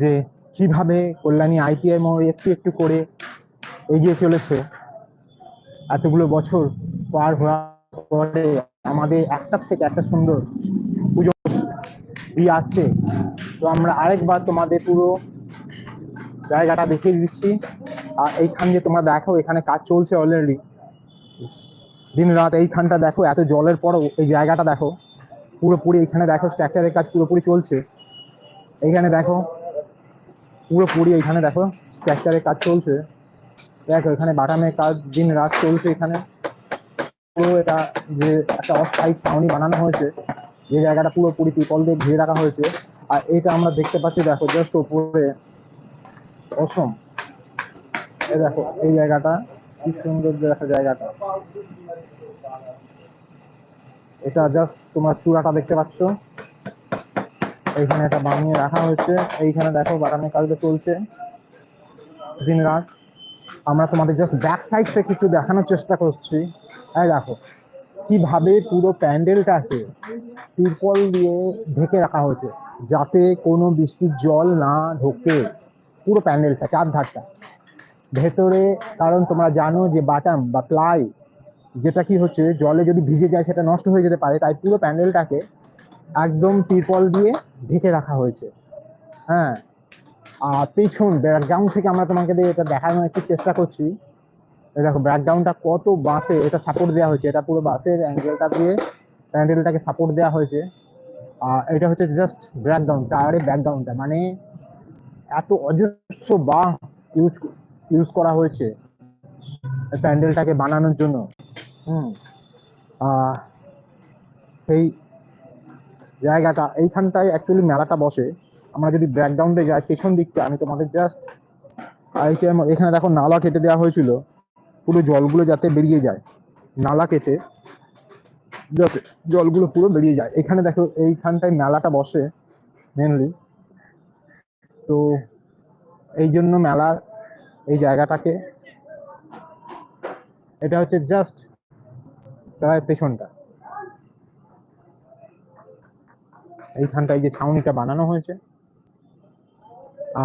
যে কীভাবে কল্যাণী আইটিআই মোড় একটু একটু করে এগিয়ে চলেছে। এতগুলো বছর পার হওয়ার পরে আমাদের একটার থেকে একটা সুন্দর পুজো দিয়ে আসছে। তো আমরা আরেকবার তোমাদের পুরো জায়গাটা দেখিয়ে দিচ্ছি। আর এইখান দিয়ে তোমরা দেখো, এখানে কাজ চলছে অলরেডি দিন রাত এইখানটা দেখো, এত জলের পরও এই জায়গাটা দেখো। পুরোপুরি এখানে দেখো স্ট্রাকচারের কাজ পুরোপুরি চলছে। এইখানে দেখো পুরোপুরি এইখানে দেখো স্ট্রাকচারের কাজ চলছে। দেখো, এখানে বাটামের কাজ, দিন রাত চলছে এখানে। পুরো এটা যে একটা অস্থায়ী ছাউনি বানানো হয়েছে, যে জায়গাটা পুরোপুরি ত্রিপল দিয়ে ঘিরে রাখা হয়েছে। আর এটা আমরা দেখতে পাচ্ছি, দেখো জাস্ট উপরে। অসম। এই দেখো, এই জায়গাটা, কি সুন্দর দেখো জায়গাটা। এটা জাস্ট তোমার চূড়াটা দেখতে পাচ্ছ। এইখানে এটা বানিয়ে রাখা হয়েছে। এইখানে দেখো বাগানের কাজটা চলছে। দিন রাত আমরা তোমাদের জাস্ট ব্যাক সাইড থেকে একটু দেখানোর চেষ্টা করছি। এই দেখো, কীভাবে পুরো প্যান্ডেলটাকে তিরপল দিয়ে ঢেকে রাখা হয়েছে, যাতে কোনো বৃষ্টির জল না ঢোকে পুরো প্যান্ডেলটা চার ধারটা ভেতরে, কারণ তোমরা জানো যে বাটাম বা প্লাই যেটা কি হচ্ছে, জলে যদি ভিজে যায় সেটা নষ্ট হয়ে যেতে পারে, তাই পুরো প্যান্ডেলটাকে একদম তিরপল দিয়ে ঢেকে রাখা হয়েছে। হ্যাঁ। আর পিছন ব্যাকগ্রাউন্ড থেকে আমরা তোমাকে দিয়ে এটা দেখানোর একটু চেষ্টা করছি। দেখো ব্যাকগ্রাউন্ডটা কত বাসে এটা সাপোর্ট দেওয়া হয়েছে। এটা পুরো বাসের অ্যাঙ্গেলটা দিয়ে প্যান্ডেলটাকে সাপোর্ট দেওয়া হয়েছে। আর এটা হচ্ছে জাস্ট ব্যাকগ্রাউন্ড টায়ারের ব্যাকগ্রাউন্ডটা মানে এত অজস্র বাস ইউজ ইউজ করা হয়েছে প্যান্ডেলটাকে বানানোর জন্য। হুম। সেই জায়গাটা, এইখানটায় অ্যাকচুয়ালি মেলাটা বসে। আমরা যদি ব্যাকগ্রাউন্ডে যাই, পেছন দিকটা, আমি তোমাদের জাস্ট এখানে দেখো নালা কেটে দেওয়া হয়েছিল। পুরো জলগুলো যাতে বেরিয়ে যায়। নালা কেটে যাতে জলগুলো পুরো বেরিয়ে যায়। এখানে দেখো, এইখানটায় মেলাটা বসে মেনলি তো এই জন্য মেলার এই জায়গাটাকে, এটা হচ্ছে জাস্ট প্রায় পেছনটা। এইখানটায় যে ছাউনিটা বানানো হয়েছে।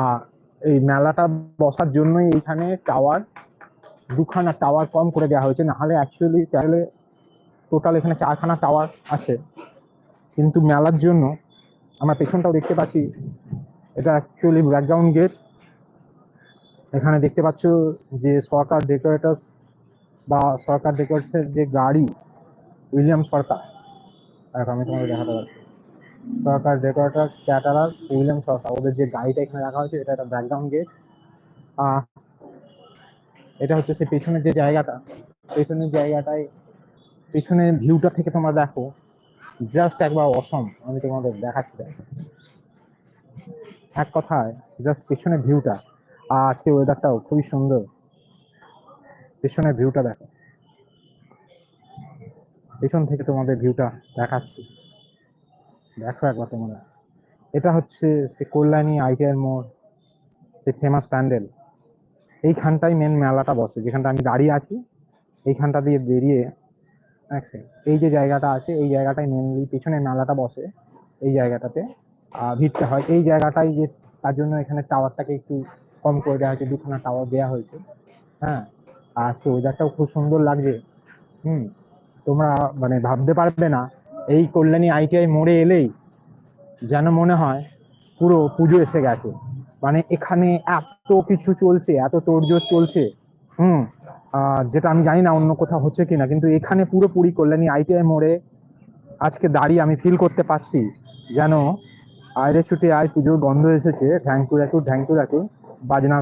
আর এই মেলাটা বসার জন্যই এইখানে টাওয়ার, দুখানা টাওয়ার কম করে দেওয়া হয়েছে। নাহলে অ্যাকচুয়ালি তাহলে টোটাল এখানে চারখানা টাওয়ার আছে। কিন্তু মেলার জন্য আমরা পেছনটাও দেখতে পাচ্ছি, এটা অ্যাকচুয়ালি ব্যাকগ্রাউন্ড গেট এখানে দেখতে পাচ্ছ যে সরকার ডেকোরেটার্স বা সরকার ডেকোরেটসের যে গাড়ি, উইলিয়াম সরকার। আমি তোমাকে দেখাতে পারছি Sarkar decorators caterers William Sarkar ওদের যে গাড়িটা এখানে রাখা হয়েছে, এটা একটা ব্যাকগ্রাউন্ড গেট এটা হচ্ছে সে পেছনের যে জায়গাটা। পেছনের জায়গাটায়, পেছনের ভিউটা থেকে তোমরা দেখো। জাস্ট একবার অসম আমি তোমাদের দেখাচ্ছি দেখো। এক কথায় জাস্ট পেছনের ভিউটা আর আজকে ওয়েদারটাও খুবই সুন্দর। পেছনের ভিউটা দেখো। পেছন থেকে তোমাদের ভিউটা দেখাচ্ছি। দেখো একবার তোমরা। এটা হচ্ছে সে কল্যাণী আইটিআর মোড় সে ফেমাস প্যান্ডেল। এইখানটাই মেন মেলাটা বসে। যেখানটা আমি দাঁড়িয়ে আছি, এইখানটা দিয়ে বেরিয়ে এই যে জায়গাটা আছে, এই জায়গাটাই মেনলি পেছনে মেলাটা বসে, এই জায়গাটাতে। ভিড়টা হয়, এই জায়গাটাই যে তার জন্য এখানে টাওয়ারটাকে একটু কম করে দেওয়া হয়েছে, দুখানা টাওয়ার দেওয়া হয়েছে। হ্যাঁ আর আজকে ওয়েদারটাও খুব সুন্দর লাগছে। হুম, তোমরা মানে ভাবতে পারবে না এই কল্যাণী আইটিআই মোড়ে এলেই যেন মনে হয় পুরো পুজো এসে গেছে। মানে এখানে এত কিছু চলছে, এত তোড়জোড় চলছে, হুম যেটা আমি জানি না অন্য কোথাও হচ্ছে কিনা, কিন্তু এখানে পুরোপুরি কল্যাণী আইটিআই মোড়ে আজকে দাঁড়িয়ে আমি ফিল করতে পারছি যেন আয়রে ছুটে আয় পুজোর গন্ধ এসেছে ঢ্যাঙ্কু রাখু ঢ্যাঙ্কু রাখু বাজনা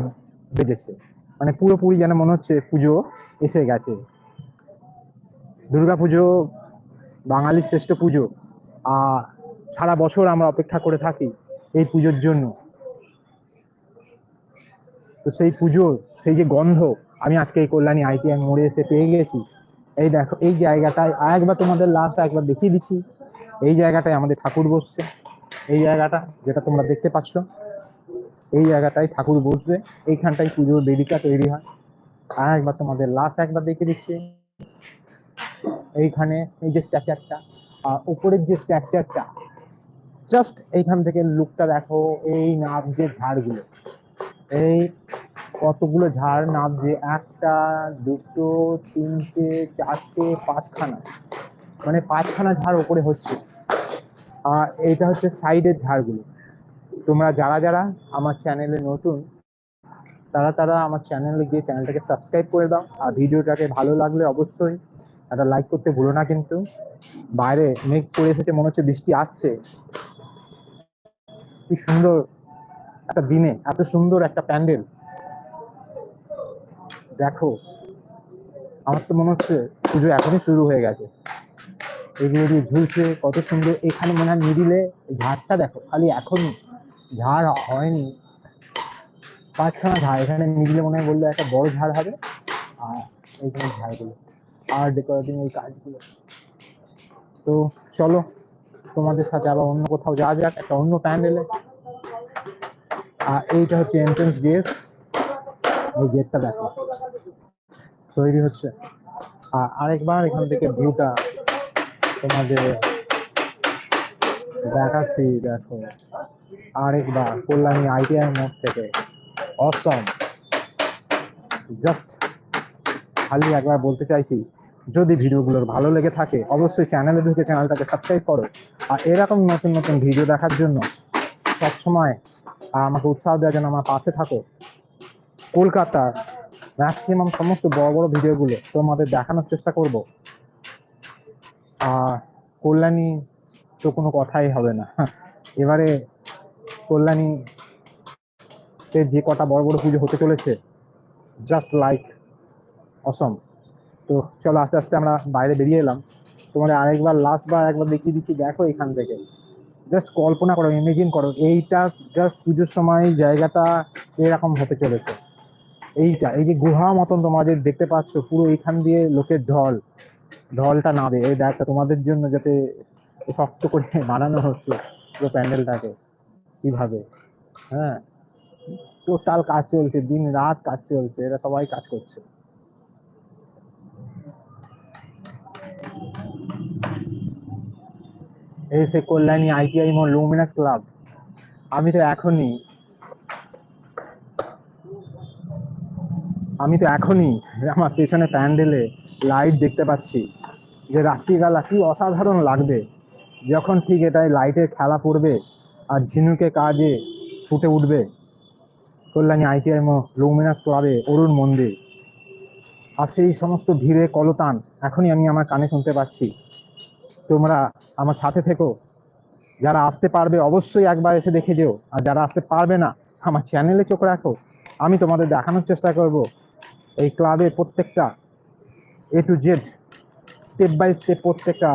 বেজেছে। মানে পুরোপুরি যেন মনে হচ্ছে পুজো এসে গেছে। দুর্গাপুজো বাঙালির শ্রেষ্ঠ পুজো। আর সারা বছর আমরা অপেক্ষা করে থাকি এই পুজোর জন্য। তো সেই পুজোর সেই যে গন্ধ, আমি আজকে এই কল্যাণী আইটিআই মোড়ে এসে পেয়ে গেছি। এই দেখো, এই জায়গাটায় একবার তোমাদের লাস্ট একবার দেখিয়ে দিচ্ছি। এই জায়গাটায় আমাদের ঠাকুর বসছে। এই জায়গাটা, যেটা তোমরা দেখতে পাচ্ছ, এই জায়গাটায় ঠাকুর বসবে। এইখানটায় পুজোর বেদিকা তৈরি হয়। আর একবার তোমাদের লাস্ট একবার দেখিয়ে দিচ্ছি। এইখানে এই যে স্ট্রাকচারটা, আর উপরের যে স্ট্রাকচারটা জাস্ট এইখান থেকে লুকটা দেখো, এই নাবছে ঝাড়গুলো, এই কতগুলো ঝাড় নাবছে একটা, দুটো, তিনটে, চারটে, পাঁচখানা মানে পাঁচখানা ঝাড় ওপরে হচ্ছে। আর এইটা হচ্ছে সাইডের ঝাড়গুলো। তোমরা যারা যারা আমার চ্যানেলে নতুন, তারা তারা আমার চ্যানেলে গিয়ে চ্যানেলটাকে সাবস্ক্রাইব করে দাও। আর ভিডিওটাকে ভালো লাগলে অবশ্যই একটা লাইক করতে ভুলো না কিন্তু। বাইরে মেঘ করে এসেছে, মনে হচ্ছে বৃষ্টি আসছে। কি সুন্দর একটা দিনে, এত সুন্দর একটা প্যান্ডেল। দেখো, আমার তো মনে হচ্ছে পুজো এখনই শুরু হয়ে গেছে। এগুলো দিয়ে ঝুলছে, কত সুন্দর। এখানে মনে হয় মিডিলে ঝাড়টা দেখো, খালি এখনই ঝাড় হয়নি। পাঁচখানা ঝাড়, এখানে মিডিলে মনে হয় বলল একটা বড় ঝাড় হবে। আর এইখানে ঝাড়গুলো। আর ডেকোরেটিং এই কাজগুলো। তো চলো, তোমাদের সাথে আবার অন্য কোথাও যাওয়া যাক, একটা অন্য প্যান্ডেলে আর এইটা হচ্ছে এন্ট্রেন্স গেট এই গেটটা দেখো। তৈরি হচ্ছে। আর আরেকবার এখান থেকে ভিউটা তোমাদের দেখাচ্ছি, দেখো। আরেকবার কল্যাণী আইটিআই মোড় থেকে। অসম জাস্ট খালি একবার বলতে চাইছি যদি ভিডিওগুলোর ভালো লেগে থাকে, অবশ্যই চ্যানেলে ঢুকে চ্যানেলটাকে সাবস্ক্রাইব করো। আর এরকম নতুন নতুন ভিডিও দেখার জন্য সবসময় আমাকে উৎসাহ দেওয়ার জন্য আমার পাশে থাকো। কলকাতার ম্যাক্সিমাম সমস্ত বড় বড় ভিডিওগুলো তোমাদের দেখানোর চেষ্টা করব। আর কল্যাণী তো কোনো কথাই হবে না। এবারে কল্যাণী যে কটা বড় বড় পুজো হতে চলেছে জাস্ট লাইক অসম তো চলো আস্তে আস্তে আমরা বাইরে বেরিয়ে এলাম। তোমাদের আরেকবার লাস্ট বার একবার দেখিয়ে দিচ্ছি, দেখো এখান থেকে। জাস্ট কল্পনা করো ইমেজিন করো, এইটা জাস্ট পুজোর সময় জায়গাটা এরকম হতে চলেছে। এইটা, এই যে গুহা মতন তোমাদের দেখতে পাচ্ছ, পুরো এইখান দিয়ে লোকের ঢল। ঢলটা নাবে এই দেখো তোমাদের জন্য যাতে শক্ত করে বানানো হচ্ছে পুরো প্যান্ডেলটাকে, কীভাবে? হ্যাঁ। টোটাল কাজ চলছে, দিন রাত কাজ চলছে, এরা সবাই কাজ করছে। এই সে কল্যাণী আইটিআই মোর লুমিনাস ক্লাব। আমি তো এখনই আমি তো এখনই আমার পেছনে প্যান্ডেলে লাইট দেখতে পাচ্ছি। যে রাত্রিবেলা কি অসাধারণ লাগবে। যখন ঠিক এটাই লাইটের খেলা পড়বে আর ঝিনুকে কাজে ফুটে উঠবে। কল্যাণী আইটিআই মো লুমিনাস ক্লাবে অরুণ মন্দির। আর সেই সমস্ত ভিড়ে কলতান, এখনই আমি আমার কানে শুনতে পাচ্ছি। তোমরা আমার সাথে থেকো। যারা আসতে পারবে অবশ্যই একবার এসে দেখে যেও। আর যারা আসতে পারবে না, আমার চ্যানেলে চোখ রাখো। আমি তোমাদের দেখানোর চেষ্টা করব এই ক্লাবের প্রত্যেকটা A to Z step by step প্রত্যেকটা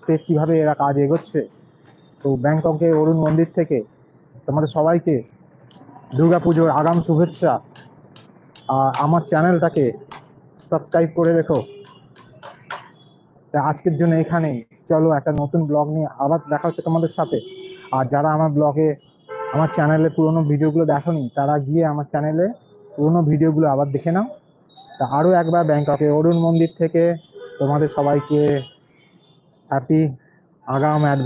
স্টেপ কীভাবে এরা কাজ এগোচ্ছে। তো ব্যাংককের অরুণ মন্দির থেকে তোমাদের সবাইকে দুর্গাপুজোর আগাম শুভেচ্ছা। আর আমার চ্যানেলটাকে সাবস্ক্রাইব করে রেখো। তা আজকের জন্য এখানেই। চলো একটা নতুন ব্লগ নিয়ে আবার দেখা হচ্ছে তোমাদের সাথে। আর যারা আমার ব্লগে আমার চ্যানেলে পুরোনো ভিডিওগুলো দেখোনি, তারা গিয়ে আমার চ্যানেলে পুরোনো ভিডিওগুলো আবার দেখে নাও। তা আরও একবার ব্যাংককে, অরুণ মন্দির থেকে তোমাদের সবাইকে হ্যাপি আগাম অ্যাডভেঞ্চার